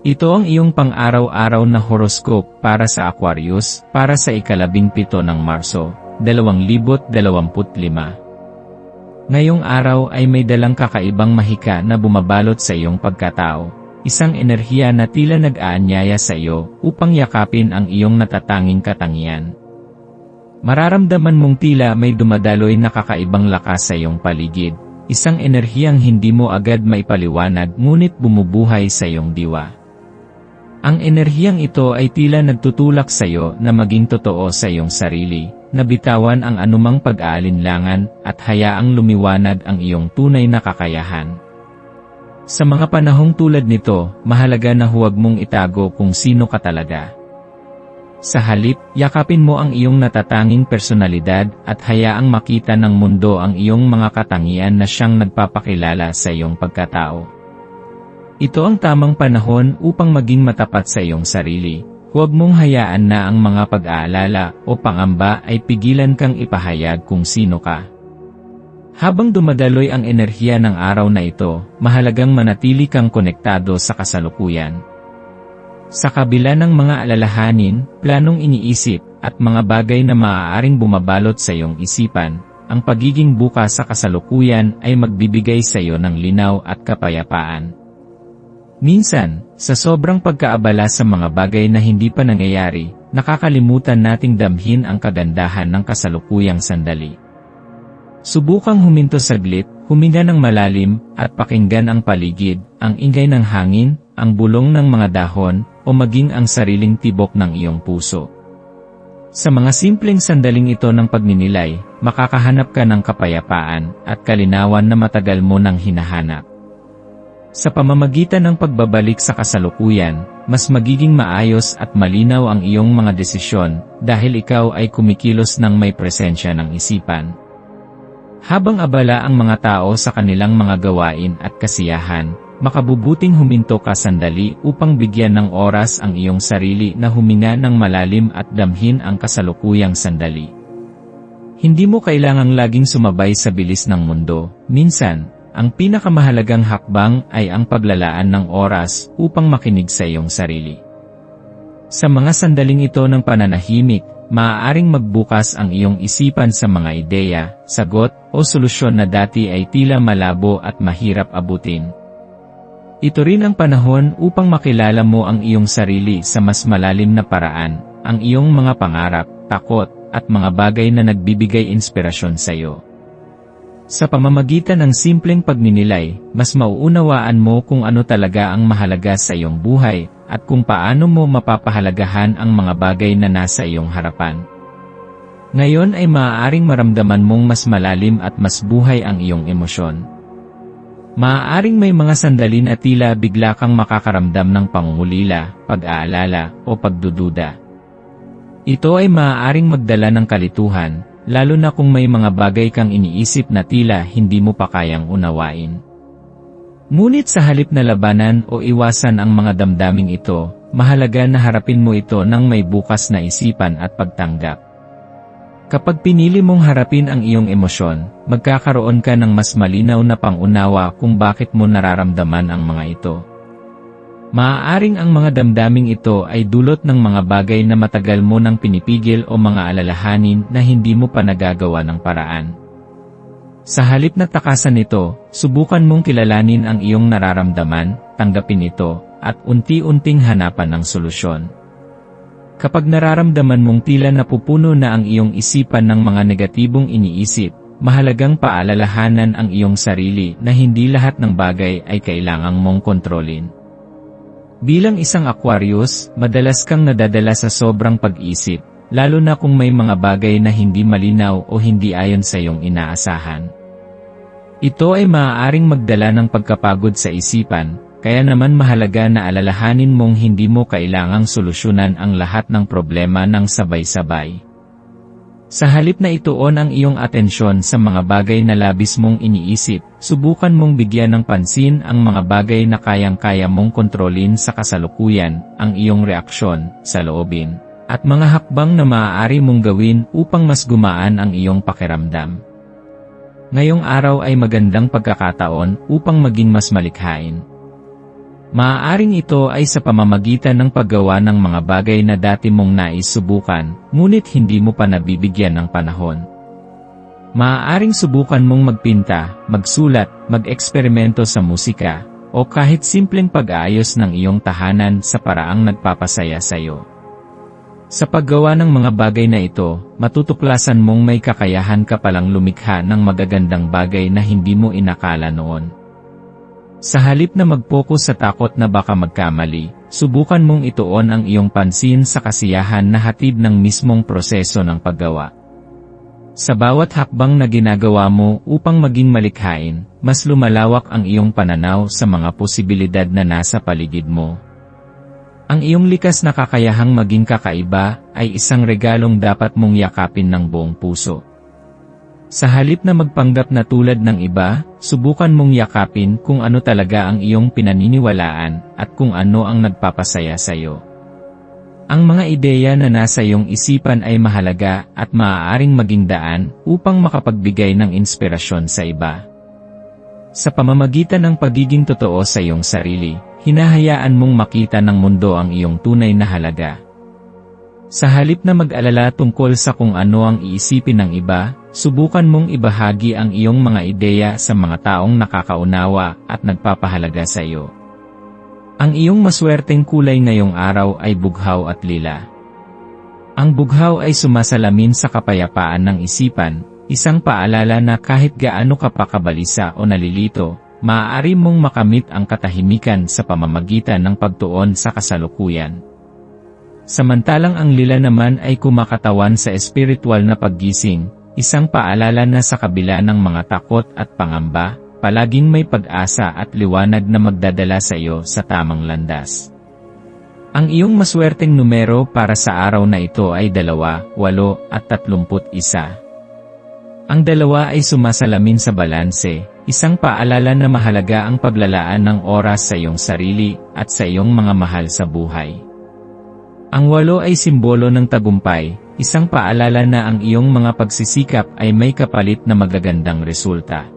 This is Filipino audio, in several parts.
Ito ang iyong pang-araw-araw na horoscope para sa Aquarius para sa ikalabing pito ng Marso, 2025. Ngayong araw ay may dalang kakaibang mahika na bumabalot sa iyong pagkatao, isang enerhiya na tila nag-aanyaya sa iyo upang yakapin ang iyong natatanging katangian. Mararamdaman mong tila may dumadaloy na kakaibang lakas sa iyong paligid, isang enerhiyang hindi mo agad maipaliwanag ngunit bumubuhay sa iyong diwa. Ang enerhiyang ito ay tila nagtutulak sa iyo na maging totoo sa iyong sarili, na bitawan ang anumang pag-aalinlangan at hayaang lumiwanag ang iyong tunay na kakayahan. Sa mga panahong tulad nito, mahalaga na huwag mong itago kung sino ka talaga. Sa halip, yakapin mo ang iyong natatanging personalidad at hayaang makita ng mundo ang iyong mga katangian na siyang nagpapakilala sa iyong pagkatao. Ito ang tamang panahon upang maging matapat sa iyong sarili. Huwag mong hayaan na ang mga pag-aalala o pangamba ay pigilan kang ipahayag kung sino ka. Habang dumadaloy ang enerhiya ng araw na ito, mahalagang manatili kang konektado sa kasalukuyan. Sa kabila ng mga alalahanin, planong iniisip, at mga bagay na maaaring bumabalot sa iyong isipan, ang pagiging bukas sa kasalukuyan ay magbibigay sa iyo ng linaw at kapayapaan. Minsan, sa sobrang pagkaabala sa mga bagay na hindi pa nangyayari, nakakalimutan nating damhin ang kagandahan ng kasalukuyang sandali. Subukang huminto saglit, huminga ng malalim, at pakinggan ang paligid, ang ingay ng hangin, ang bulong ng mga dahon, o maging ang sariling tibok ng iyong puso. Sa mga simpleng sandaling ito ng pagninilay, makakahanap ka ng kapayapaan at kalinawan na matagal mo nang hinahanap. Sa pamamagitan ng pagbabalik sa kasalukuyan, mas magiging maayos at malinaw ang iyong mga desisyon dahil ikaw ay kumikilos ng may presensya ng isipan. Habang abala ang mga tao sa kanilang mga gawain at kasiyahan, makabubuting huminto ka sandali upang bigyan ng oras ang iyong sarili na huminga ng malalim at damhin ang kasalukuyang sandali. Hindi mo kailangang laging sumabay sa bilis ng mundo, minsan, ang pinakamahalagang hakbang ay ang paglalaan ng oras upang makinig sa iyong sarili. Sa mga sandaling ito ng pananahimik, maaaring magbukas ang iyong isipan sa mga ideya, sagot, o solusyon na dati ay tila malabo at mahirap abutin. Ito rin ang panahon upang makilala mo ang iyong sarili sa mas malalim na paraan, ang iyong mga pangarap, takot, at mga bagay na nagbibigay inspirasyon sa iyo. Sa pamamagitan ng simpleng pagninilay, mas mauunawaan mo kung ano talaga ang mahalaga sa iyong buhay, at kung paano mo mapapahalagahan ang mga bagay na nasa iyong harapan. Ngayon ay maaaring maramdaman mong mas malalim at mas buhay ang iyong emosyon. Maaaring may mga sandali na tila bigla kang makakaramdam ng pangungulila, pag-aalala, o pagdududa. Ito ay maaaring magdala ng kalituhan, lalo na kung may mga bagay kang iniisip na tila hindi mo pa kayang unawain. Ngunit sa halip na labanan o iwasan ang mga damdaming ito, mahalaga na harapin mo ito ng may bukas na isipan at pagtanggap. Kapag pinili mong harapin ang iyong emosyon, magkakaroon ka ng mas malinaw na pangunawa kung bakit mo nararamdaman ang mga ito. Maaaring ang mga damdaming ito ay dulot ng mga bagay na matagal mo nang pinipigil o mga alalahanin na hindi mo pa nagagawa ng paraan. Sa halip na takasan ito, subukan mong kilalanin ang iyong nararamdaman, tanggapin ito, at unti-unting hanapan ng solusyon. Kapag nararamdaman mong tila napupuno na ang iyong isipan ng mga negatibong iniisip, mahalagang paalalahanan ang iyong sarili na hindi lahat ng bagay ay kailangang mong kontrolin. Bilang isang Aquarius, madalas kang nadadala sa sobrang pag-isip, lalo na kung may mga bagay na hindi malinaw o hindi ayon sa iyong inaasahan. Ito ay maaaring magdala ng pagkapagod sa isipan, kaya naman mahalaga na alalahanin mong hindi mo kailangang solusyonan ang lahat ng problema ng sabay-sabay. Sa halip na ituon ang iyong atensyon sa mga bagay na labis mong iniisip, subukan mong bigyan ng pansin ang mga bagay na kayang-kaya mong kontrolin sa kasalukuyan, ang iyong reaksyon, sa loobin, at mga hakbang na maaari mong gawin upang mas gumaan ang iyong pakiramdam. Ngayong araw ay magandang pagkakataon upang maging mas malikhain. Maaaring ito ay sa pamamagitan ng paggawa ng mga bagay na dati mong nais subukan, ngunit hindi mo pa nabibigyan ng panahon. Maaaring subukan mong magpinta, magsulat, mag-eksperimento sa musika, o kahit simpleng pag-aayos ng iyong tahanan sa paraang nagpapasaya sa iyo. Sa paggawa ng mga bagay na ito, matutuklasan mong may kakayahan ka palang lumikha ng magagandang bagay na hindi mo inakala noon. Sa halip na mag-focus sa takot na baka magkamali, subukan mong ituon ang iyong pansin sa kasiyahan na hatid ng mismong proseso ng paggawa. Sa bawat hakbang na ginagawa mo upang maging malikhain, mas lumalawak ang iyong pananaw sa mga posibilidad na nasa paligid mo. Ang iyong likas na kakayahang maging kakaiba ay isang regalong dapat mong yakapin ng buong puso. Sa halip na magpanggap na tulad ng iba, subukan mong yakapin kung ano talaga ang iyong pinaniniwalaan at kung ano ang nagpapasaya sa iyo. Ang mga ideya na nasa iyong isipan ay mahalaga at maaaring maging daan upang makapagbigay ng inspirasyon sa iba. Sa pamamagitan ng pagiging totoo sa iyong sarili, hinahayaan mong makita ng mundo ang iyong tunay na halaga. Sa halip na mag-alala tungkol sa kung ano ang iisipin ng iba, subukan mong ibahagi ang iyong mga ideya sa mga taong nakakaunawa at nagpapahalaga sa iyo. Ang iyong maswerteng kulay ngayong araw ay bughaw at lila. Ang bughaw ay sumasalamin sa kapayapaan ng isipan, isang paalala na kahit gaano ka pa kabalisa o nalilito, maaari mong makamit ang katahimikan sa pamamagitan ng pagtuon sa kasalukuyan. Samantalang ang lila naman ay kumakatawan sa espiritual na paggising, isang paalala na sa kabila ng mga takot at pangamba, palaging may pag-asa at liwanag na magdadala sa iyo sa tamang landas. Ang iyong maswerteng numero para sa araw na ito ay 2, 8 at 31. Ang dalawa ay sumasalamin sa balanse, isang paalala na mahalaga ang paglalaan ng oras sa iyong sarili at sa iyong mga mahal sa buhay. Ang walo ay simbolo ng tagumpay, isang paalala na ang iyong mga pagsisikap ay may kapalit na magagandang resulta.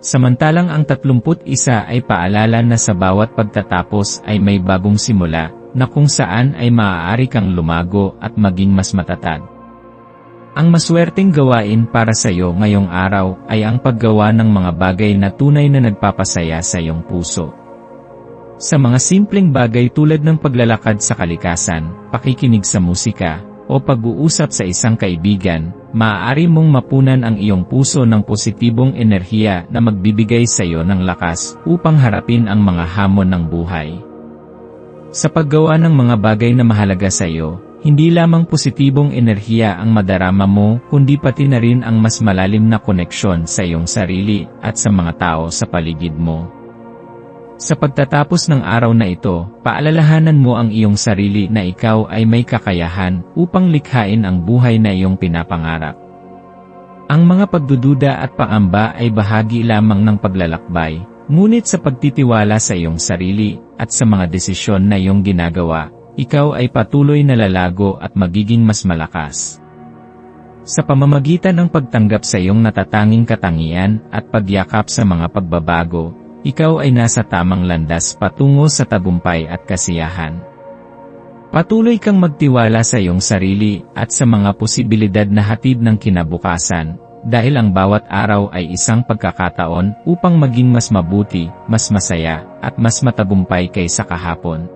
Samantalang ang 31 ay paalala na sa bawat pagtatapos ay may bagong simula, na kung saan ay maaari kang lumago at maging mas matatag. Ang maswerteng gawain para sa iyo ngayong araw ay ang paggawa ng mga bagay na tunay na nagpapasaya sa iyong puso. Sa mga simpleng bagay tulad ng paglalakad sa kalikasan, pakikinig sa musika, o pag-uusap sa isang kaibigan, maaari mong mapunan ang iyong puso ng positibong enerhiya na magbibigay sa iyo ng lakas upang harapin ang mga hamon ng buhay. Sa paggawa ng mga bagay na mahalaga sa iyo, hindi lamang positibong enerhiya ang madarama mo, kundi pati na rin ang mas malalim na koneksyon sa iyong sarili at sa mga tao sa paligid mo. Sa pagtatapos ng araw na ito, paalalahanan mo ang iyong sarili na ikaw ay may kakayahan upang likhain ang buhay na iyong pinapangarap. Ang mga pagdududa at pangamba ay bahagi lamang ng paglalakbay, ngunit sa pagtitiwala sa iyong sarili at sa mga desisyon na iyong ginagawa, ikaw ay patuloy na lalago at magiging mas malakas. Sa pamamagitan ng pagtanggap sa iyong natatanging katangian at pagyakap sa mga pagbabago, ikaw ay nasa tamang landas patungo sa tagumpay at kasiyahan. Patuloy kang magtiwala sa iyong sarili at sa mga posibilidad na hatid ng kinabukasan, dahil ang bawat araw ay isang pagkakataon upang maging mas mabuti, mas masaya, at mas matagumpay kaysa kahapon.